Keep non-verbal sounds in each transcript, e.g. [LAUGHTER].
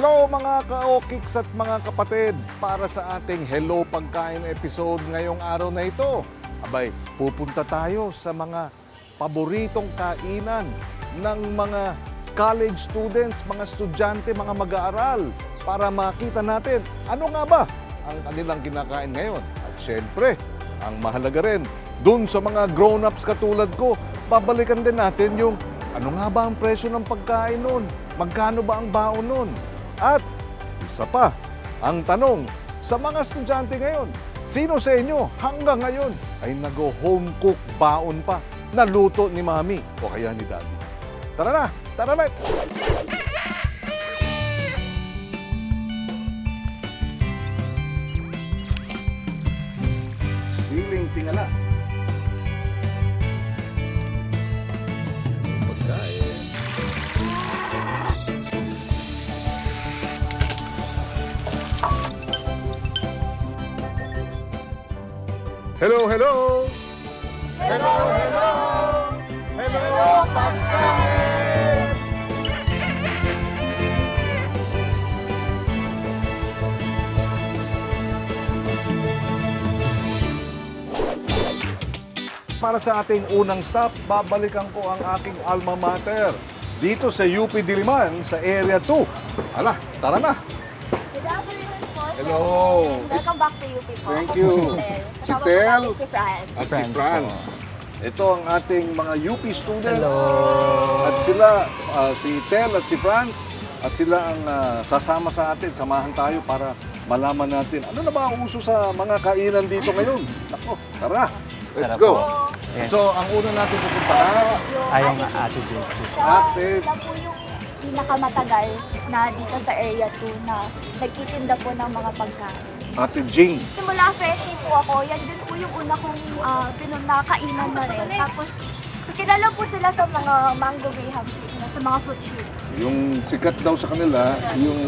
Hello mga ka-okiks at mga kapatid! Para sa ating Hello Pagkain episode ngayong araw na ito, abay, pupunta tayo sa mga paboritong kainan ng mga college students, mga estudyante, mga mag-aaral para makita natin ano nga ba ang kanilang kinakain ngayon. At syempre, ang mahalaga rin, dun sa mga grown-ups katulad ko, babalikan din natin yung ano nga ba ang presyo ng pagkain nun? Magkano ba ang baon nun? At isa pa, ang tanong sa mga estudyante ngayon, sino sa inyo hanggang ngayon ay nag-home cook baon pa na luto ni mami o kaya ni daddy? Tara na! Tara let's! Siling tingala. Hello, hello! Hello, hello! Hello, pagkain! Para sa ating unang stop, babalikan ko ang aking alma mater dito sa UP Diliman sa Area 2. Ala, tara na! Good afternoon po. sir. Hello. Welcome back to UP po. Thank Ako you. po Si. Si Kasama po Tel. natin si Fran. At si Franz. po. Ito ang ating mga UP students. Hello. At sila, ah, si Tel at si Franz, at sila ang ah, sasama sa atin. Samahan tayo para malaman natin ano na ba ang uso sa mga kainan dito ngayon. [LAUGHS] Ako, tara, let's Tara go. po. Yes. So, ang una natin pupuntahan, Ay, yung Ate Ate James po. Siya, Ate. sila po yung pinakamatagal na dito sa area 2 na nagtitinda po ng mga pagkain. Ate Jing. Simula freshie po ako, yan din po yung una kong uh, pinunakainan na rin. Tapos, kilala po sila sa mga mango graham shake na, sa mga fruit shoots. Yung sikat daw sa kanila, yung...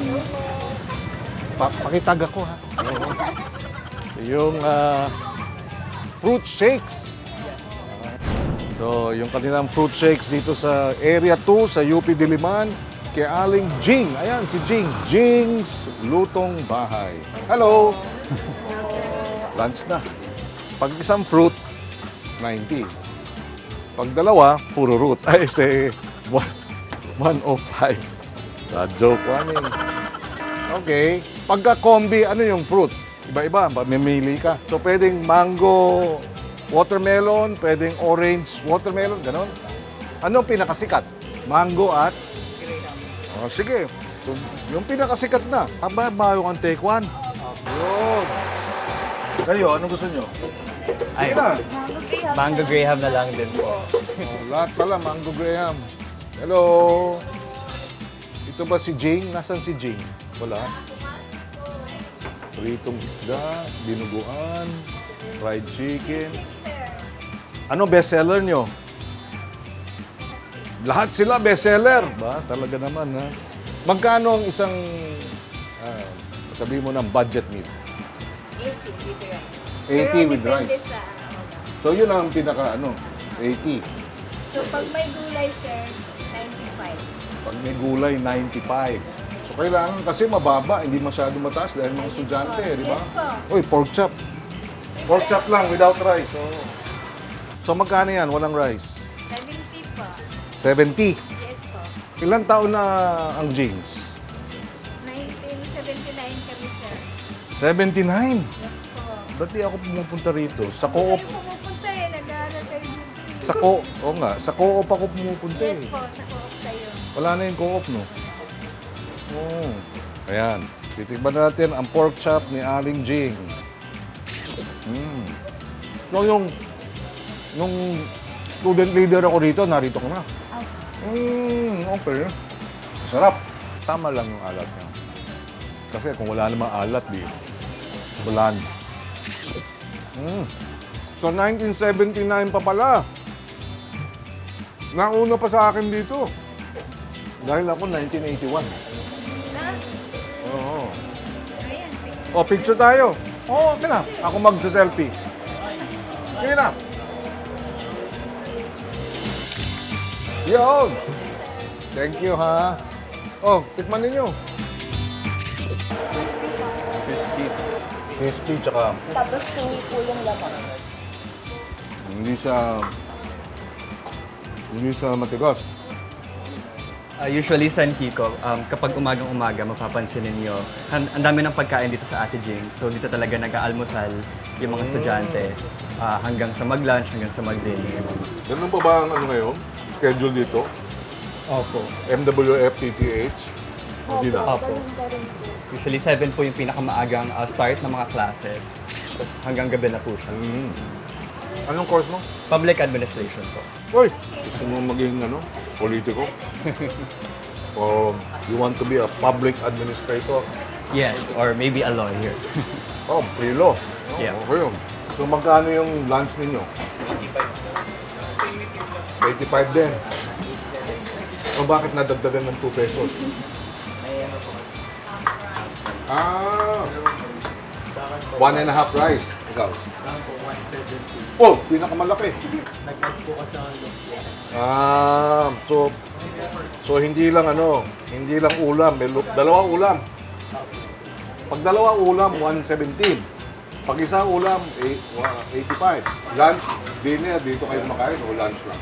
Pa pakitag ako ha. Oo. yung ah, fruit shakes. So, yung kanilang fruit shakes dito sa Area 2, sa UP Diliman, kay Aling Jing. Ayan, si Jing. Jing's Lutong Bahay. Hello! Lunch na. Pag isang fruit, 90. Pag dalawa, puro root. [LAUGHS] Ay, say, 105. Sa joke warning. Okay. Pagka combi, ano yung fruit? Iba-iba, mamimili ka. So, pwedeng mango, watermelon, pwedeng orange, watermelon, ganon. Ano pinakasikat? Mango at? Oh, sige. So, yung pinakasikat na. Aba, bayo kang take one. Yun. Kayo, ano gusto nyo? Ay, Sige na. Mango graham. Na lang din po. Oh, lahat pala, Mango Graham. Hello. Ito ba si Jing? Nasaan si Jing? Wala. Pritong isda, dinuguan, fried chicken. Ano bestseller nyo? Lahat sila bestseller. Ba, talaga naman ha. Magkano ang isang, ah, sabi mo ng budget meal? 80 with rice. So yun ang pinaka ano, 80. So, pag may gulay, sir, 95. Pag may gulay, 95. So kailangan kasi mababa, hindi masyado mataas dahil mga estudyante, di ba? Uy, pork chop. Pork chop lang without rice. So, so magkano yan? Walang rice? 70 po. 70. Yes po. Ilang taon na ang jeans? 1979 kami, sir. 79. Yes po. Ba't di ako pumupunta rito? Sa Hindi co-op. kayo pumupunta eh. Nag-aaral kayo dito. Sa co Oo nga, sa co-op ako pumupunta Yes eh. po, sa co-op kayo. Wala na yung co-op, no? Oo. Ayan. Titignan natin ang pork chop ni Aling Jing. Mm. So yung yung student leader ako dito, narito ko na. Mm, okay. Sarap. Tama lang yung alat niya. Kasi kung wala namang alat, di bulan. Mm. So 1979 pa pala. Nauna pa sa akin dito. Dahil ako 1981. Oo. O, picture tayo. Oo, okay na. Ako magsa-selfie. Sige na. Yun! Thank you, ha? Oh, tikman ninyo. Crispy. Crispy, tsaka Tapos pini po yung laman. hindi siya... Hindi siya matigas. Uh, usually sa Kiko, um, kapag umagang-umaga, mapapansin ninyo, ang, ang dami ng pagkain dito sa Ate Jing. So dito talaga nag-aalmusal yung mga estudyante ah, hanggang sa mag-lunch, hanggang sa mag-dinner. Ganun pa ba ang ano ngayon? Schedule dito? Opo. MWF, TTH? Hindi na. Opo. Usually 7 po yung pinakamaagang ah, start ng mga classes. Tapos hanggang gabi na po siya. Mm. Anong course mo? Public administration po. Uy! Gusto mo maging ano, politiko? [LAUGHS] o you want to be a public administrator? Yes, or maybe a lawyer. Oh, pre-law. Oh, Yeah. Okay yun. So magkano yung lunch ninyo? 85 din. O bakit nadagdagan ng 2 pesos? Ah! One and a half rice. Ikaw? Oh, pinakamalaki. Ah, so so hindi lang ano, hindi lang ulam, may lu- dalawa ulam. Pag dalawa ulam, 117. Pag isa ulam, eh, wa- 85. Lunch, dinner, dito kayo makain o lunch lang?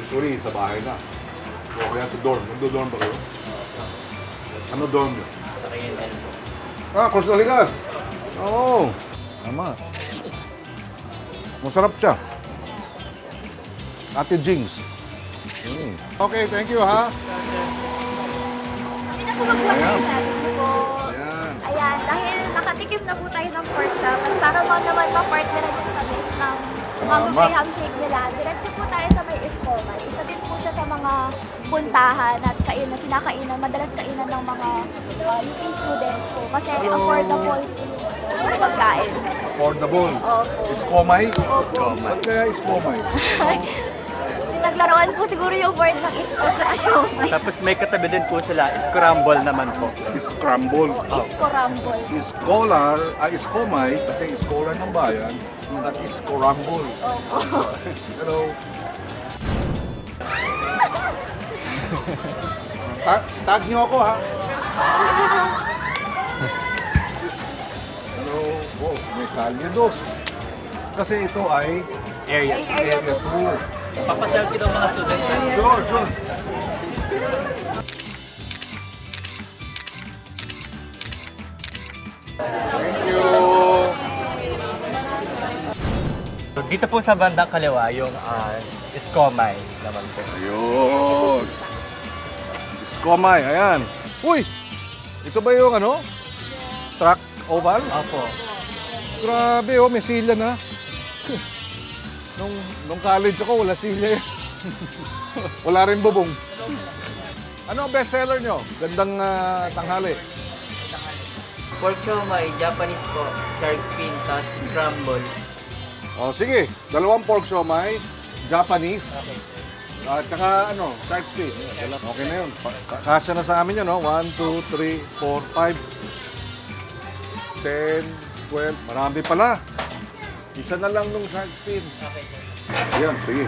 Usually, sa bahay na. O kaya sa dorm. Nagdo-dorm ba kayo? Ano dorm nyo? Ah, Cruz Naligas. Oo. Tama. Masarap siya. Ate Jings. Mm. Okay, thank you ha. Hindi na po magbuhat Ayan. sa atin po. Ayan. Ayan, dahil nakatikim na po tayo ng pork chop at para mo naman ma-partner Mango Tama. Graham Shake nila, diretso po tayo sa may Escobar. Isa din po siya sa mga puntahan at kainan, pinakainan, madalas kainan ng mga uh, UP students po kasi affordable po yung pagkain. Affordable. Opo. Iskomay? Opo. Ba't kaya iskomay? [LAUGHS] Naglaruan po siguro yung word ng isko at siomay. Tapos may katabi din po sila, scramble naman po. Scramble. Isko rumble. Scholar, ah, iskomay, kasi scholar ng bayan, at iskorambol. Opo. Hello. Ta- tag niyo ako, ha? Hello. Oh, may kalye dos. Kasi ito ay Area. area 2. Papaselfie daw mga students. Sure, sure. Dito po sa bandang kaliwa, yung uh, Iskomay naman po. Ayun. Iskomay, ayan. Uy! Ito ba yung ano? Track oval? Opo. Grabe oh, may silya na. [LAUGHS] nung, nung college ako, wala silya eh. [LAUGHS] wala rin bubong. Ano ang bestseller nyo? Gandang ah, tanghali. Pork siomai, Japanese po, shark fin, tas scramble. O sige, dalawang pork siomay, Japanese. At saka ano, shark fin. Okay na yun. Pa- ka- Kasya na sa amin yun, no? 1, 2, 3, 4, 5, 10, 12. Marami pala. Isa na lang nung shark fin. Okay, sir. Ayan, sige.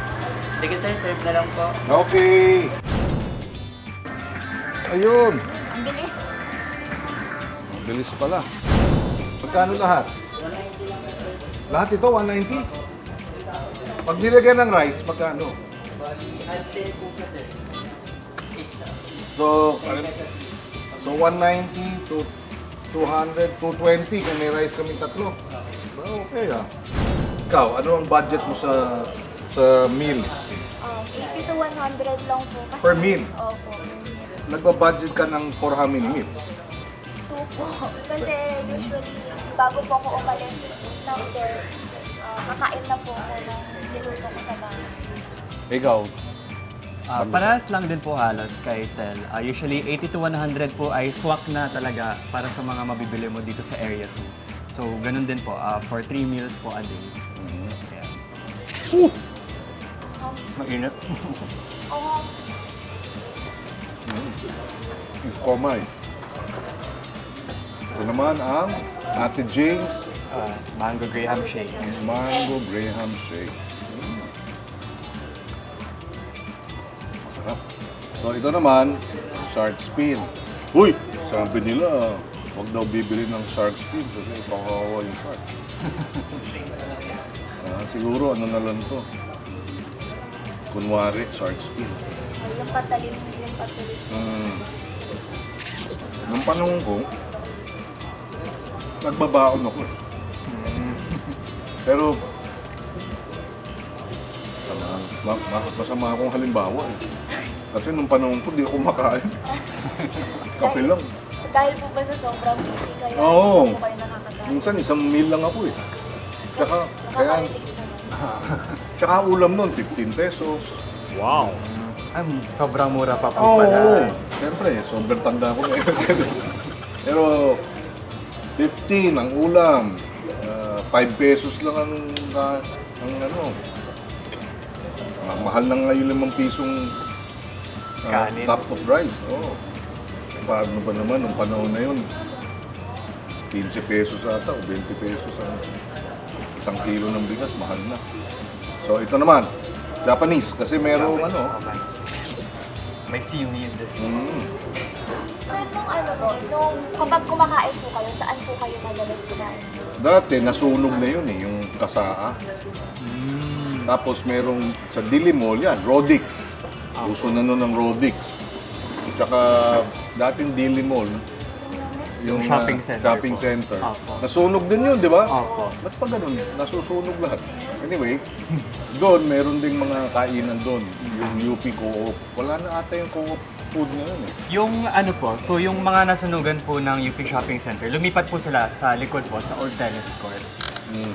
Sige sir, serve na lang po. Okay. Ayun. Ang bilis. Ang bilis pala. Magkano lahat? Lahat ito, 190? Pag nilagyan ng rice, magkano? Bali, add 10 po po sir. Each na. So, so 190 to 200, 220 kung may rice kami tatlo. Okay ah. Ikaw, ano ang budget mo sa sa meals? Um, 80 to 100 lang po. Kasi, Per meal? Opo. Nagba-budget ka ng for how many meals? Po. Kasi usually, bago po ako umalis ng there, uh, kakain na po ako ng niluto ko sa bahay. Ikaw, Ah, parehas lang din po halos kay Tel. Ah, usually 80 to 100 po ay swak na talaga para sa mga mabibili mo dito sa area 2. So ganun din po, ah, for 3 meals po a day. Kaya, Um, mainit. oh, is komay. Ito naman ang Ate James Ah, mango graham shake. Mango Graham Shake. Mm. Masarap. So ito naman, shark fin. Uy! Sabi nila, Huwag daw bibili ng shark fin kasi pakawawa yung shark. [LAUGHS] Ah, siguro ano na lang to. Kunwari, shark. Ay, yung patalim, yung patulis. Mm. Nung panahon ko, nagbabaon ako eh. Pero, sama, ma, ma, masama akong halimbawa eh. Kasi nung panahon ko, di ako makain. [LAUGHS] Kape lang. So, dahil po ba sa sobrang busy kaya Oo. hindi po kayo nakakagawa? Minsan isang meal lang ako eh. Tsaka, kaya, Nakakarinig [LAUGHS] naman. tsaka ulam nun, 15 pesos. Wow! Ay, sobrang mura pa po Oo, pala. siyempre, sobrang tanda ko ngayon. [LAUGHS] Pero, 15 ang ulam. Ah, 5 pesos lang ang, ang, ang ano. Ah, mahal na nga yung 5 pisong Kanin. top of rice. Oo. Eh, paano ba naman nung panahon na yun? 15 pesos ata o 20 pesos ang isang kilo ng bigas, mahal na. So ito naman, Japanese kasi merong ano. May seaweed. mm, Sir, nung ano po, nung kapag kumakain po kayo, saan po kayo madalas kumain? Dati, nasunog na yun eh, yung kasaa. Tapos merong sa Dilimol yan, Rodix. Uso na nun ng Rodix. Tsaka dating Dilimol, yung Shopping ah, center shopping po. center. Opo. Nasunog din yun, di ba? Opo. Ba't pa ganun? Nasusunog lahat. Anyway, doon, meron ding mga kainan doon. Yung UP Co-op. Wala na ata yung Co-op food ngayon eh. Yung ano po, so yung mga nasunugan po ng UP Shopping Center, lumipat po sila sa likod po, sa Old Tennis Court.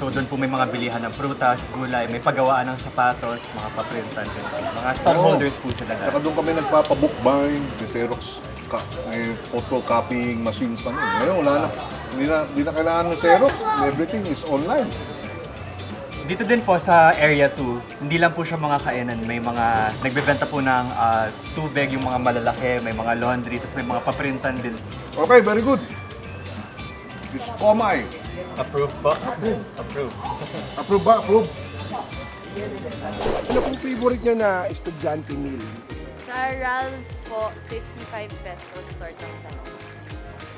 So doon po may mga bilihan ng prutas, gulay, may pagawaan ng sapatos, mga paprintan din. Mga stallholders po sila Tsaka doon kami nagpapabookbind, may Xerox, ka, may photocopying machines pa nun. Ngayon wala na. Hindi na, hindi na kailangan ng Xerox. Everything is online. Dito din po sa Area 2, hindi lang po siya mga kainan, may mga nagbebenta po ng ah, tubig, yung mga malalaki, may mga laundry, tapos may mga paprintan din. Okay, very good. It's Komay. Approve po? Approve. Approve. Approve ba? Approve. Ano pong favorite nyo na estudyante meal? Sa Ral's po, 55 pesos tortang talong.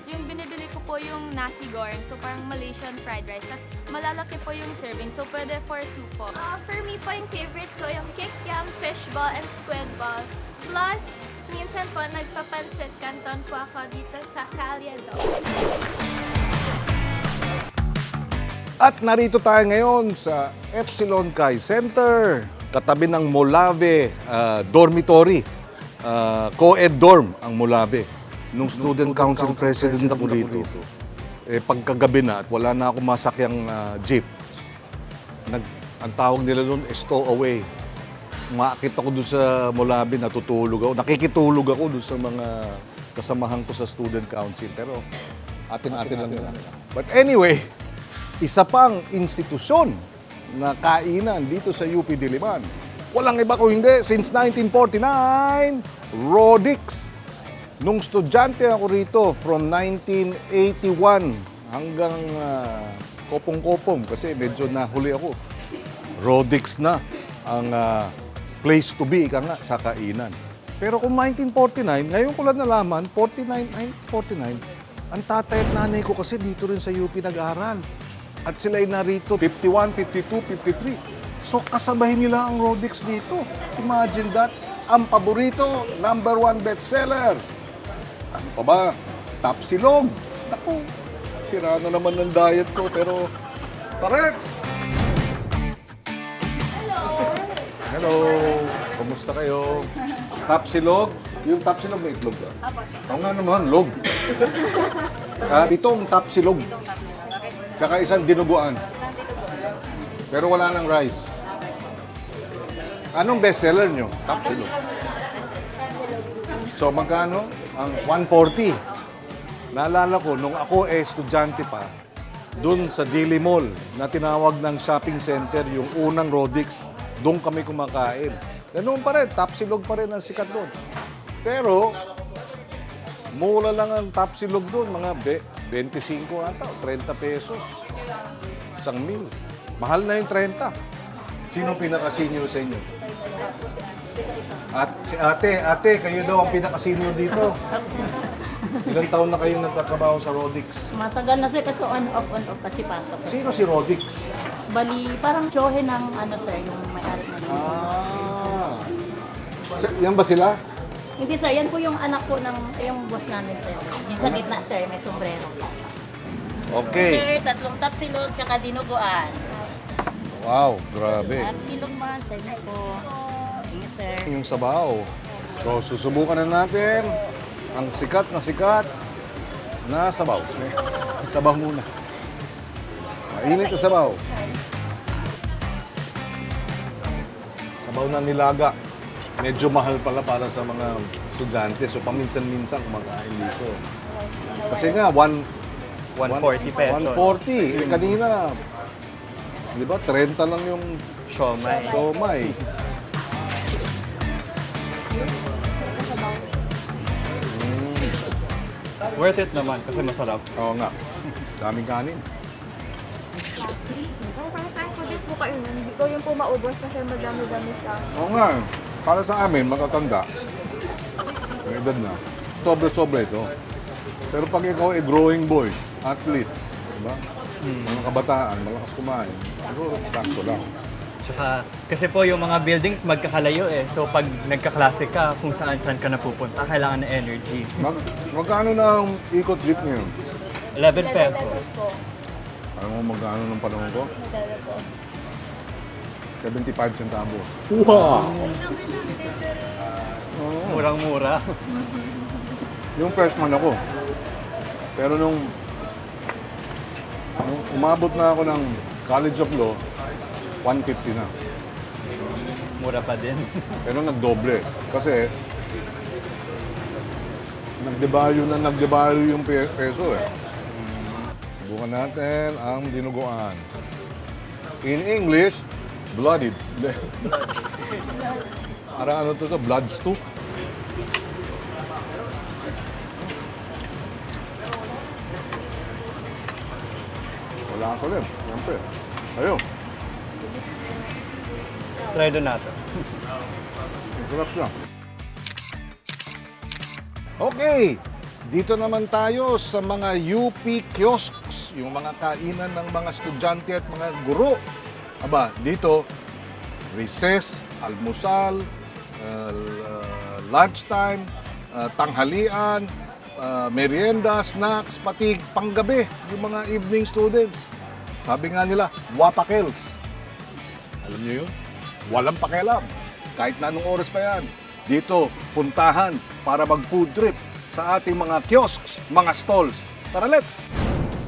Yung binibili ko po yung nasi goreng, so parang Malaysian fried rice. Tapos malalaki po yung serving, so pwede for two po. Ah, for me po, yung favorite ko, yung kikiam, fishball, and squid ball. Plus, minsan po, nagpapansit canton po ako dito sa Calyado. At narito tayo ngayon sa Epsilon Kai Center, katabi ng Molave ah, Dormitory. Ah, co-ed dorm ang Molave. Nung student council president ako dito, eh, pagkagabi na at wala na akong masakyang ah, jeep, nag, ang tawag nila doon, stowaway. Umakit ako doon sa Molave, natutulog ako. Nakikitulog ako doon sa mga kasamahan ko sa student council. Pero atin-atin lang yun. But anyway, isa pang institusyon na kainan dito sa UP Diliman. Walang iba ko hindi, since 1949, Rodix. Nung estudyante ako rito, from 1981 hanggang ah, kopong-kopong, kasi medyo nahuli ako. Rodix na ang ah, place to be, ika nga, sa kainan. Pero kung 1949, ngayon ko lang nalaman, 49, ay, 49, ang tatay at nanay ko kasi dito rin sa UP nag-aral. At sila'y narito, 51, 52, 53. So kasabahin nila ang Rodix dito. Imagine that. Ang paborito, number one bestseller. Ano pa ba? Tapsilog. Naku, sira na naman ng diet ko, pero Parets! Hello! Kumusta kayo? Tapsilog? Yung tapsilog may itlog ba? Apo. Oo nga naman, log. ah, itong tapsilog. Tsaka isang dinuguan. Pero wala nang rice. Anong bestseller nyo? Tapsilog. So magkano? Ang 140. Naalala ko, nung ako eh, estudyante pa, doon sa Dili Mall na tinawag ng shopping center, yung unang Rodix, doon kami kumakain. Ganoon pa rin, tapsilog pa rin ang sikat doon. Pero, mura lang ang tapsilog doon, mga be- 25 ata, o 30 pesos. Isang meal. Mahal na yung 30. Sino pinaka-senior sa inyo? At si ate, ate, kayo daw ang pinaka-senior dito. Ilang taon na kayong nagtatrabaho sa Rodix? Matagal na sir kasi on off on off kasi pasok. Sino si Rodix? Bali, parang tsohe ng ano sir, yung may-ari na dito. Ah. Sir, yan ba sila? Hindi sir, yan po yung anak po ng, yung boss namin sir. Yung sa gitna sir, may sombrero. Okay. Sir, tatlong tapsilog, tsaka dinuguan. Wow, grabe. Tapsilog man, sir po. Sige sir. Yung sabaw. So, susubukan na natin ang sikat na sikat na sabaw. Sabaw muna. Mainit na sabaw. Sabaw na nilaga. Medyo mahal pala para sa mga estudyante. So, paminsan-minsan kumakain dito. Kasi nga, one, 140 pesos. 140. Eh, kanina, di ba, 30 lang yung Siomay. siomay. Worth it naman kasi masarap. Oo nga. Daming kanin. Oh, parang kahit din po kayo nun, hindi ko yung po maubos kasi madami-dami siya. Oo nga. Para sa amin, matatanda. May edad na. Sobra-sobra ito. Pero pag ikaw ay growing boy, athlete, di ba? Mga kabataan, malakas kumain. Siguro, sakto lang. Tsaka, kasi po yung mga buildings magkakalayo eh. So pag nagkaklase ka, kung saan-saan ka napupunta, kailangan ng energy. Mag magkano na ang ikot jeep ngayon? 11 pesos. Alam mo magkano ng panahon ko? Madala po. 75 centavos. Murang-mura. Yung freshman ako. Pero nung, nung umabot na ako ng College of Law, 150 na. Mura pa din. [LAUGHS] Pero nagdoble. Kasi, nagdevalue na nagdevalue yung pe- peso eh. Subukan natin ang dinuguan. In English, blooded. [LAUGHS] Para ano to to? Blood stew? Wala ka rin. Siyempre. Ayun. Try doon natin. Sarap siya. Okay, dito naman tayo sa mga UP kiosks, yung mga kainan ng mga estudyante at mga guro. Aba, dito, recess, almusal, uh, lunchtime, uh, tanghalian, uh, merienda, snacks, pati panggabi, yung mga evening students. Sabi nga nila, wapakels. Alam niyo yun? Walang pakialam. Kahit na anong oras pa yan. Dito, puntahan para mag-food trip sa ating mga kiosks, mga stalls. Tara, let's!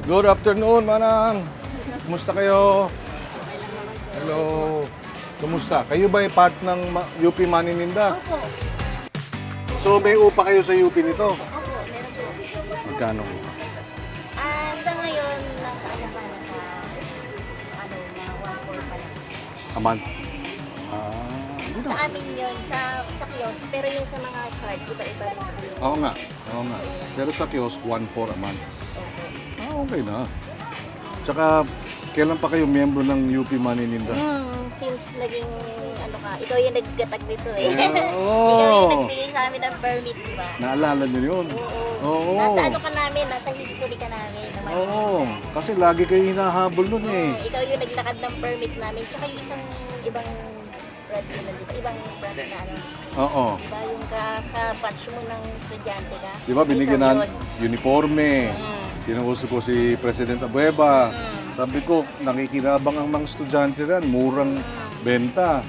Good afternoon, manang. Kumusta kayo? Hello. Kumusta? Kayo ba ay part ng UP Manininda? Opo. So, may upa kayo sa UP nito? Opo, meron po. Magkano? Ah, sa ngayon, nasa ano pa na sa, ano, mga 1-4 pa lang. Aman. Ah, hindi Sa amin yun, sa, sa kiosk, pero yung sa mga card, iba-iba rin Oo nga. Oo nga. Pero sa kiosk, 1-4 a month. Ah, okay na. Tsaka, kailan pa kayo miyembro ng UP Manininda? Hmm, since naging, ano ka, ikaw yung naggatag nito eh. Yeah, oo. [LAUGHS] ikaw yung nagbigay sa amin ng permit, di ba? Naalala niyo yun? Oo. Oo. Nasa ano ka namin, nasa history ka namin. na may- Oo. Kasi lagi kayo hinahabol nun eh. Ikaw yung naglakad ng permit namin. Tsaka yung isang ibang brand nila, di ba? Ibang na ano. Oo. Di ba? Yung ka- ka-batch mo ng estudyante ka. Di ba binigyan yun. uniforme. Mm. Kinukuso ko si President Abueva. Mm. Sabi ko, nakikinabang ang mga estudyante rin, murang Mm. benta.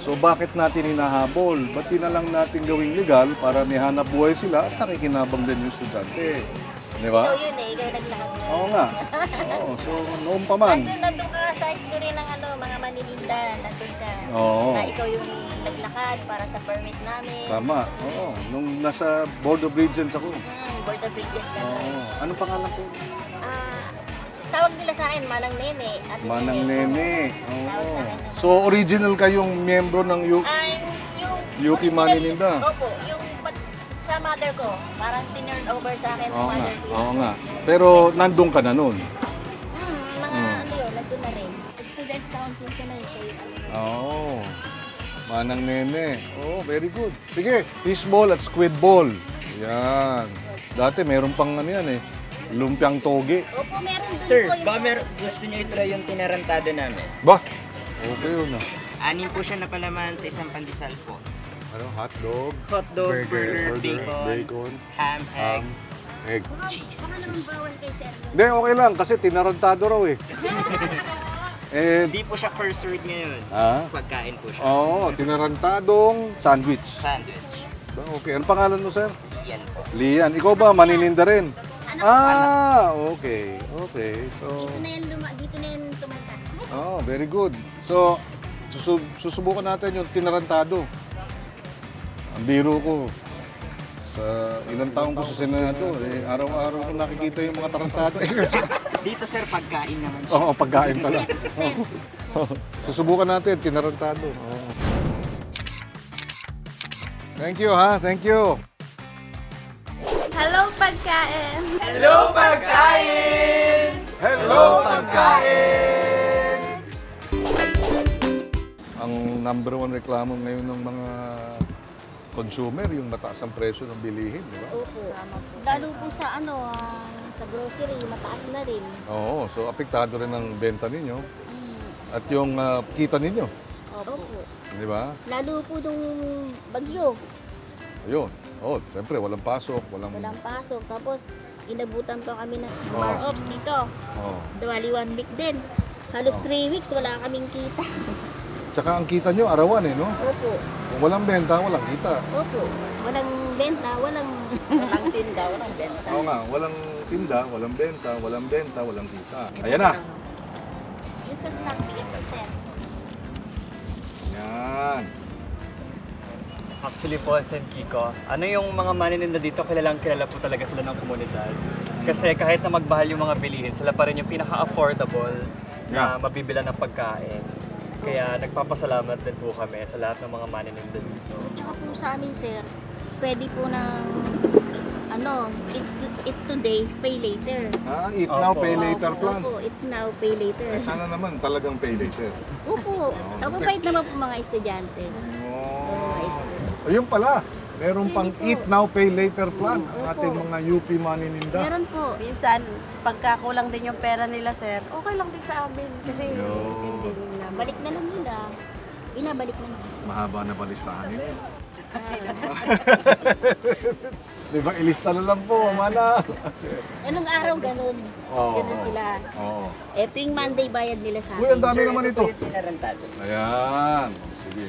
So bakit natin hinahabol? Ba't di na lang natin gawing legal para may hanap buhay sila at nakikinabang din yung estudyante? Di Ikaw ba? yun eh, ikaw yung naglakad. Oo nga. Oo, so noon pa man. Nandun, nandun ka sa history ng ano, mga Manilinda, nandun ka. Oo. Na ikaw yung naglakad para sa permit namin. Tama. Oo. Nung nasa Board of Regents ako. Hmm, Board of Regents ka. Oo. Anong pangalan ko? Ah, tawag nila sa akin, Manang Nene. Ate Manang Nene. Tawag sa akin. Oo. So original kayong miyembro ng U Ah, yung, UP Manilinda. Opo, yung mother ko, parang tinurn over sa akin ng Oo nga. mother ko. Oo nga. Pero nandun ka na nun. Hmm, mga ano yun, nandun na rin. Student council siya na yun. siya yung ano. Oo. Oh, Manang nene. Oh, very good. Sige, fishball at squid ball. Yan. Dati meron pang ano yan eh. Lumpiang toge. Opo, meron dun Sir, po yung... baka mer- gusto nyo i-try yung tinarantado namin. Ba? Okay yun ah. Anim po siya na palaman sa isang pandesal po. Ano, hot dog, Hotdog, burger, burger, bacon, bacon, ham, egg, ham, egg. cheese. Sir. Hindi, okay lang kasi tinarantado raw eh. [LAUGHS] eh, Hindi po siya first word ngayon. ah? Pagkain po siya. Oo, tinarantadong sandwich. Sandwich. Okay, ano pangalan mo sir? Yan po. Lian, ikaw ba manininda rin? Ah, okay. Okay. So, Dito na yan, luma, dito na yan tumangkat. oh, very good. So, susu- susubukan natin yung tinarantado. Ang biro ko, sa ilang taong ko sa Senado, eh, araw-araw ko nakikita yung mga tarantado. [LAUGHS] Dito sir, pagkain naman siya. Oo, pagkain pala. [LAUGHS] Oo. Susubukan natin, tinarantado. Oo. Thank you ha, thank you. Hello, pagkain! Hello, pagkain! Ang number one reklamo ngayon ng mga consumer, yung mataas ang presyo ng bilihin, di ba? Opo. Lalo po sa ano, ah, sa grocery, mataas na rin. Oo, so apektado rin ang benta ninyo Hmm. at yung ah, kita ninyo, Opo. di ba? Lalo po nung bagyo, Ayun. Oh, siyempre walang pasok, walang walang pasok. Tapos, inabutan pa kami ng Oh. bar off dito. Oh. Dawali one week din. Halos Oh. 3 weeks, wala kaming kita. [LAUGHS] Tsaka ang kita nyo arawan eh, no? Opo. Kung walang benta, walang kita. Opo. Walang benta, walang... walang tinda, walang benta. Oo nga, walang tinda, walang benta, walang benta, walang kita. Ayan na. Yung sa stock, bigyan po, sir. Yan. Actually po, Sen Kiko, ano yung mga manininda dito, kilalang kilala po talaga sila ng komunidad. Kasi kahit na magmahal yung mga bilihin, sila pa rin yung pinaka-affordable na Yeah. mabibila ng pagkain. Kaya nagpapasalamat din po kami sa lahat ng mga manininda dito. Tsaka po sa amin, sir, pwede po ng ano, eat, eat today, pay later. Ah, eat now, Opo. pay later plan. Opo, eat now, pay later. Eh, sana naman talagang pay later. Opo, mababait naman po mga estudyante. Po. Ayun pala, meron pang eat now, pay later plan ang ating mga UP manininda. Meron po. Minsan, pagka kulang din yung pera nila, sir, okay lang din sa amin. Kasi hindi. Balik na lang nila. Inabalik na lang. Mahaba na ba listahan nila? [LAUGHS] Di ba, ilista na lang po, mana. Anong araw ganun? Oo. Ganun sila. Oo. Eh, tuwing Monday bayad nila sa Uy, ang dami naman ito. Yung tinarantado. Ayan. Sige.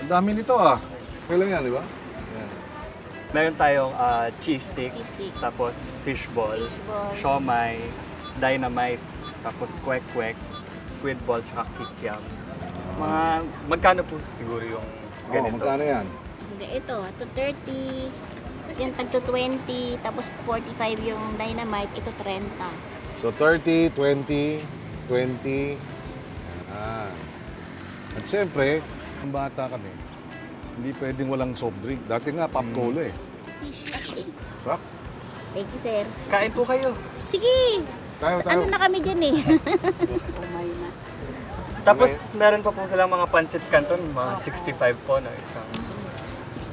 Ang dami nito ah. Kailan yan, di ba? Ayan. Meron tayong ah, cheese sticks, Cheese sticks. tapos fishball, Fishball. siomay, dynamite, tapos kwek-kwek, squid ball, tsaka kikiam. Mga, magkano po siguro yung Oh, ganito? magkano yan? Hindi, ito, ito 30, yung tagto 20, tapos 45 yung dynamite, ito 30. So 30, 20, 20. Ayan. At siyempre, ang bata kami, hindi pwedeng walang soft drink. Dati nga, pop cola eh. Sarap. Thank you, sir. Kain po kayo. Sige! Tayo, tayo. Ano na kami dyan eh? [LAUGHS] Tapos meron pa po silang mga pancit canton, mga 65 po na isang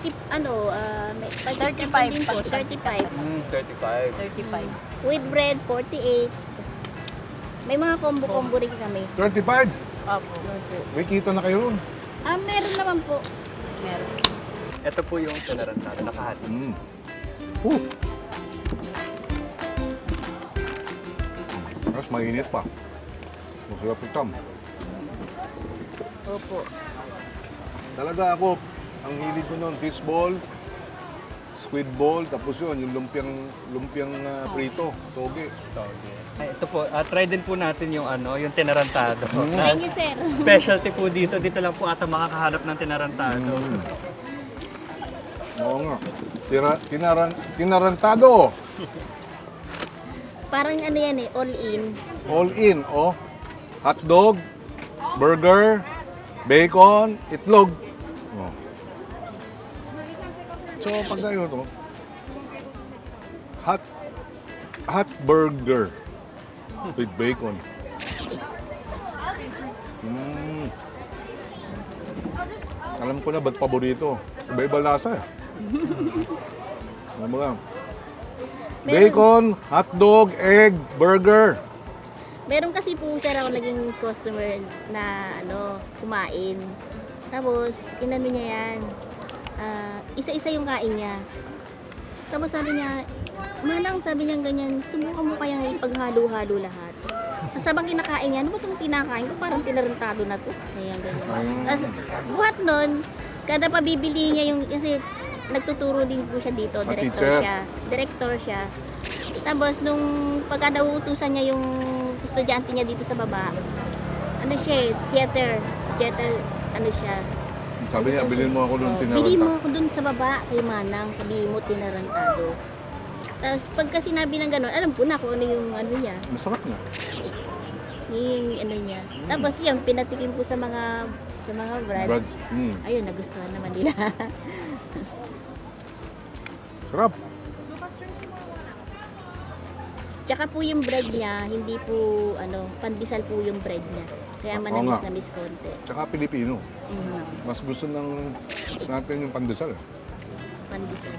60, ano, uh, may 35 din po, pag- 35. mm, 35. 35. With bread, 48. May mga combo-combo rin kami. 35. Opo. May kita na kayo. Ah, meron naman po. Meron. Ito po yung tinarantado, nakahati. Mm. Uh. Tapos mainit pa. Masarap itam. Opo. Talaga ako, ang hilig ko noon, fishball, squid ball, tapos yun, yung lumpiang, lumpiang ah, prito, toge. Ay, ito po, ah, try din po natin yung ano, yung tinarantado. Na Thank you, sir. specialty po dito, dito lang po ata makakahanap ng tinarantado. Mm. Oo nga. Tira, tinaran, tinarantado. [LAUGHS] Parang ano yan eh, all in. All in, oh. Hotdog, burger, bacon, itlog. Oh. So, pag tayo to, hot, hot burger with bacon. Mm. Alam ko na ba't paborito. Iba-iba lasa eh. [LAUGHS] Alam mo Meron. Bacon, hotdog, egg, burger. Meron kasi po sir ako naging customer na ano, kumain. Tapos, inano niya yan. Ah, isa-isa yung kain niya. Tapos sabi niya, Manang, sabi niya ganyan, subukan mo kayang ipaghalo-halo lahat. Tapos habang kinakain niya, ano ba itong kinakain ko? Parang tinarantado na to. Ganyan, ganyan. Tapos, buhat nun, kada pabibili niya yung, kasi nagtuturo din po siya dito, Ah, director teacher. siya. Director siya. Tapos, nung pagka nauutusan niya yung estudyante niya dito sa baba, ano siya eh, theater, theater, ano siya. Sabi niya, bilhin mo ako ng Oh, bili mo tinaranta. ako dun sa baba kay Manang, sabihin mo tinarantado. Tapos pagka sinabi ng gano'n, alam ko na kung ano yung ano niya, Masarap nga. yung ano niya. Tapos yan, pinatikim po sa mga sa mga brad. Brads. Mm. Ayun, nagustuhan naman nila. [LAUGHS] Sarap. Tsaka po yung bread niya, hindi po ano, pandesal po yung bread niya. Kaya Oo manamis nga. namis konti. Tsaka Pilipino. Mm, Mas gusto ng natin yung pandesal. eh. pandesal.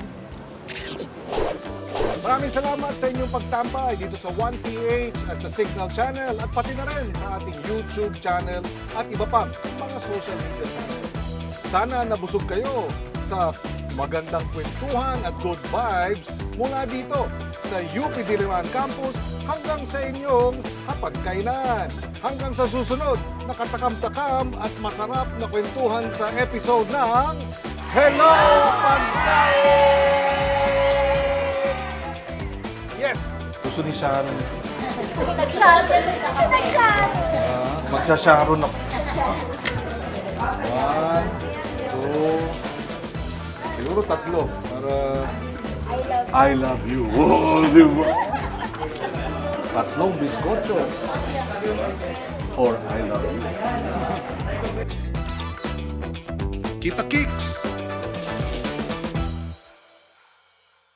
Maraming salamat sa inyong pagtampay dito sa 1PH at sa Signal Channel at pati na rin sa ating YouTube channel at iba pang mga social media channel. Sana nabusog kayo sa magandang kwentuhan at good vibes mula dito sa UP Diliman Campus hanggang sa inyong hapagkainan. Hanggang sa susunod na katakam-takam at masarap na kwentuhan sa episode ng Hello Pagkain! Yes! Gusto ni Sharon. Nag-shot. Nag-shot. Uh, Magsha-Sharon ako. One, [LAUGHS] siguro tatlo para I love you. [LAUGHS] Oh, di ba? Tatlong biskotso. Or I love you. Kita Kicks!